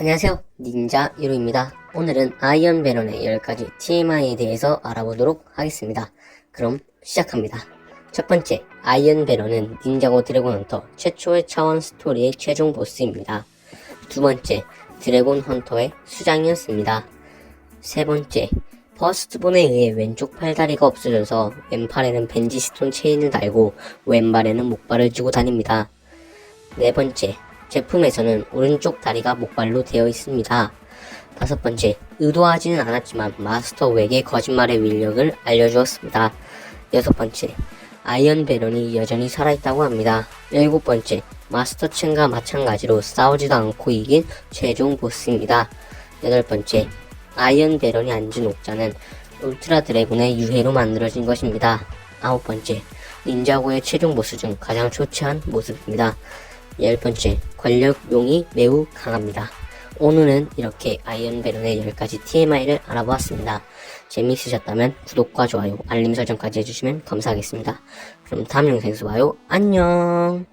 안녕하세요. 닌자 1호입니다. 오늘은 아이언 베런의 10가지 TMI에 대해서 알아보도록 하겠습니다. 그럼 시작합니다. 첫 번째, 아이언 베런은 닌자고 드래곤 헌터 최초의 차원 스토리의 최종 보스입니다. 두 번째, 드래곤 헌터의 수장이었습니다. 세 번째, 퍼스트본에 의해 왼쪽 팔다리가 없어져서 왼팔에는 벤지스톤 체인을 달고 왼발에는 목발을 쥐고 다닙니다. 네 번째, 제품에서는 오른쪽 다리가 목발로 되어 있습니다. 다섯 번째, 의도하지는 않았지만 마스터 웩의 거짓말의 위력을 알려주었습니다. 여섯 번째, 아이언 베런이 여전히 살아있다고 합니다. 일곱 번째, 마스터 첸과 마찬가지로 싸우지도 않고 이긴 최종 보스입니다. 여덟 번째, 아이언 베런이 앉은 옥자는 울트라 드래곤의 유해로 만들어진 것입니다. 아홉 번째, 닌자고의 최종 보스 중 가장 초췌한 모습입니다. 열 번째, 권력용이 매우 강합니다. 오늘은 이렇게 아이언 베런의 10가지 TMI를 알아보았습니다. 재미있으셨다면 구독과 좋아요, 알림 설정까지 해주시면 감사하겠습니다. 그럼 다음 영상에서 봐요. 안녕!